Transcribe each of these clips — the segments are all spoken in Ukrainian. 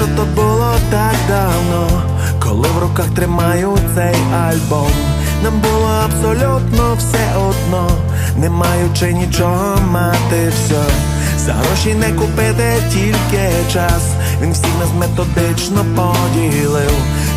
що то було так давно, коли в руках тримаю цей альбом. Нам було абсолютно все одно, не маючи нічого мати все. За гроші не купити тільки час. Він всіх нас методично поділив.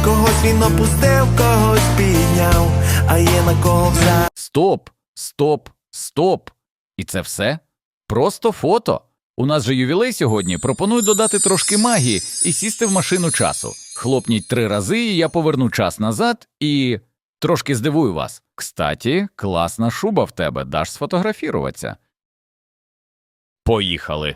Когось він опустив, когось підняв, а є на кого взяти. Стоп, стоп, стоп. І це все? Просто фото. У нас же ювілей сьогодні. Пропоную додати трошки магії і сісти в машину часу. Хлопніть три рази, і я поверну час назад і трошки здивую вас. Кстаті, класна шуба в тебе, даш сфотографіруватися. Поїхали.